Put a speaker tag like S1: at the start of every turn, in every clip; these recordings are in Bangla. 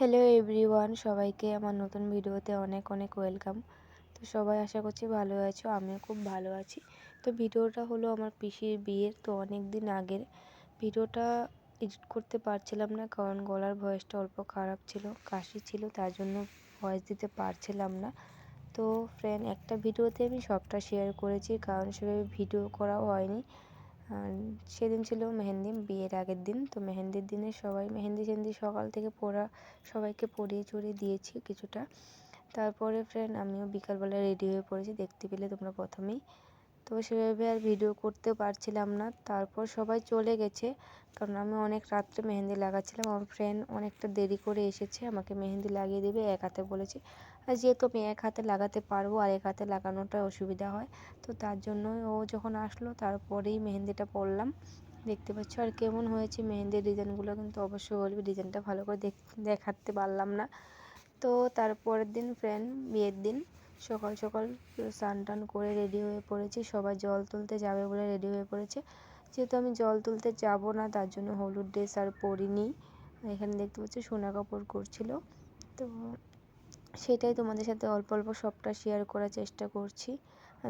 S1: হ্যালো এভরিওয়ান সবাইকে আমার নতুন ভিডিওতে অনেক অনেক ওয়েলকাম তো সবাই আশা করছি ভালো আছো, আমিও খুব ভালো আছি। তো ভিডিওটা হলো আমার পিসির বিয়ের, তো অনেক দিন আগের। ভিডিওটা এডিট করতে পারছিলাম না, কারণ গলার ভয়েসটা অল্প খারাপ ছিল, কাশি ছিল, তার জন্য ভয়েস দিতে পারছিলাম না। তো ফ্রেন্ড একটা ভিডিওতে আমি সবটা শেয়ার করেছি, কারণ সেভাবে ভিডিও করাও হয়নি। সেদিন ছিল মেহেন্দি বিয়ের আগের দিন। তো মেহেন্দির দিনে সবাই, মেহেন্দি সেহেন্দি সকাল থেকে পড়া সবাইকে পড়িয়ে চড়িয়ে দিয়েছি কিছুটা। তারপরে ফ্রেন্ড আমিও বিকালবেলা রেডি হয়ে পড়েছি। দেখতে পেলে তোমরা প্রথমেই। তো সেভাবে আর ভিডিও করতে পারছিলাম না। তারপর সবাই চলে গেছে। কারণ আমি অনেক রাত্রে মেহেন্দি লাগাচ্ছিলাম। আমার ফ্রেন্ড অনেকটা দেরি করে এসেছে। আমাকে মেহেন্দি লাগিয়ে দেবে, এক হাতে বলেছে। আর যেহেতু আমি এক হাতে লাগাতে পারব আর এক হাতে লাগানোটা অসুবিধা হয়, তো তার জন্য ও যখন আসলো, তারপরেই মেহেন্দিটা পরলাম। দেখতে পাচ্ছ আর কেমন হয়েছে মেহেন্দির ডিজাইনগুলো। কিন্তু অবশ্যই বলবে, ডিজাইনটা ভালো করে দেখাতে পারলাম না। তো তারপরের দিন ফ্রেন্ড বিয়ের দিন সকাল সকাল স্নান টান করে রেডি হয়ে পড়েছি। সবাই জল তুলতে যাবে বলে রেডি হয়ে পড়েছে। যেহেতু আমি জল তুলতে যাব না, তার জন্য হলুদ ড্রেস আর পরিনি। এখানে দেখতে পাচ্ছি সোনা কাপড় করছিল। তো সেটাই তোমাদের সাথে অল্প অল্প সবটা শেয়ার করার চেষ্টা করছি।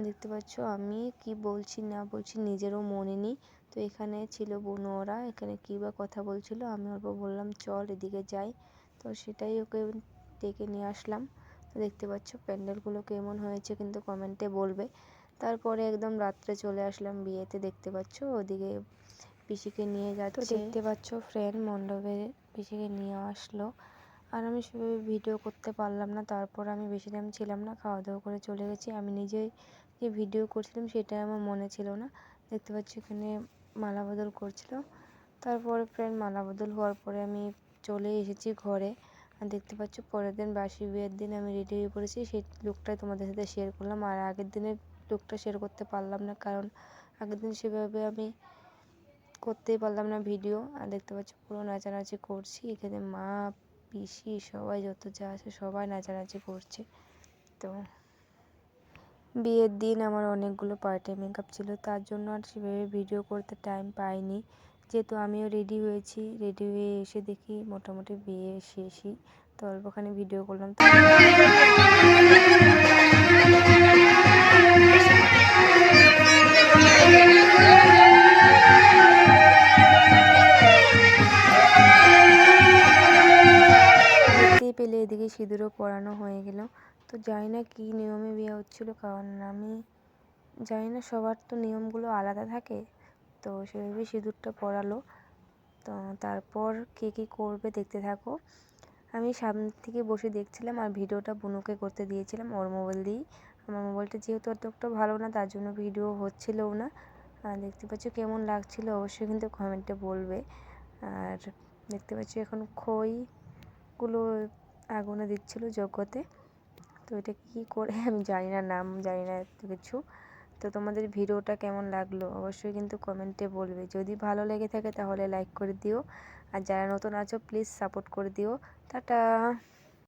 S1: দেখতে পাচ্ছ আমি কি বলছি না বলছি নিজেরও মনে নেই। তো এখানে ছিল বোন ওরা, এখানে কী বা কথা বলছিল আমি অল্প বললাম, চল এদিকে যাই। তো সেটাই ওকে ডেকে নিয়ে আসলাম। দেখতে পাচ্ছ প্যান্ডেলগুলো কেমন হয়েছে কিন্তু কমেন্টে বলবে। তারপরে একদম রাত্রে চলে আসলাম বিয়েতে দেখতে পাচ্ছ ওদিকে পিসিকে নিয়ে যাচ্ছে। দেখতে পাচ্ছ ফ্রেন্ড মণ্ডপে পিসিকে নিয়ে আসলো। আর আমি সেভাবে ভিডিও করতে পারলাম না তারপর আমি বেশি টাইম ছিলাম না খাওয়া দাওয়া করে চলে গেছি। আমি নিজেই যে ভিডিও করছিলাম সেটা আমার মনে ছিল না। দেখতে পাচ্ছি এখানে মালা বদল করছিল। তারপরে ফ্রেন্ড মালা বদল হওয়ার পরে আমি চলে এসেছি ঘরে। আর দেখতে পাচ্ছ, পরের দিন বাসি বিয়ের দিন আমি রেডি হয়ে পড়েছি। সেই লুকটাই তোমাদের সাথে শেয়ার করলাম। আর আগের দিনের লুকটা শেয়ার করতে পারলাম না, কারণ আগের দিন সেভাবে আমি করতেই পারলাম না ভিডিও আর দেখতে পাচ্ছ, পুরো নাচানাচি করছি। এখানে মা, পিসি, সবাই যত যা আছে সবাই নাচানাচি করছে। তো বিয়ের দিন আমার অনেকগুলো পার্টি মেকআপ ছিল, তার জন্য আর সেভাবে ভিডিও করতে টাইম পাইনি। যেহেতু আমিও রেডি হয়েছি রেডি হয়ে এসে দেখি মোটামুটি বিয়ে শেষই। তো অল্পখানি ভিডিও করলাম পেলে এদিকে সিঁদুরও পরানো হয়ে গেল। তো জানি না কী নিয়মে বিয়ে হচ্ছিল, কারণ আমি জানি না সবার তো নিয়মগুলো আলাদা থাকে। তো সেভাবেই সিঁদুরটা পরালো। তো তারপর কে কী করবে দেখতে থাকো। আমি সামনে থেকে বসে দেখছিলাম আর ভিডিওটা বুনুকে করতে দিয়েছিলাম ওর মোবাইল দিয়েই। আমার মোবাইলটা যেহেতু অতটা ভালো না, তার জন্য ভিডিও হচ্ছিলও না। আর দেখতে পাচ্ছ কেমন লাগছিল, অবশ্যই কিন্তু কমেন্টে বলবে। আর দেখতে পাচ্ছি এখন খইগুলো আগুনে দিচ্ছিল যজ্ঞতে তো এটা কী করে আমি জানি না, নাম জানি না এত কিছু। তো তোমাদের ভিডিওটা কেমন লাগল অবশ্যই কিন্তু কমেন্টে বলবে। যদি ভালো লেগে থাকে তাহলে লাইক করে দিও। আর যারা নতুন আছো প্লিজ সাপোর্ট করে দিও। টাটা!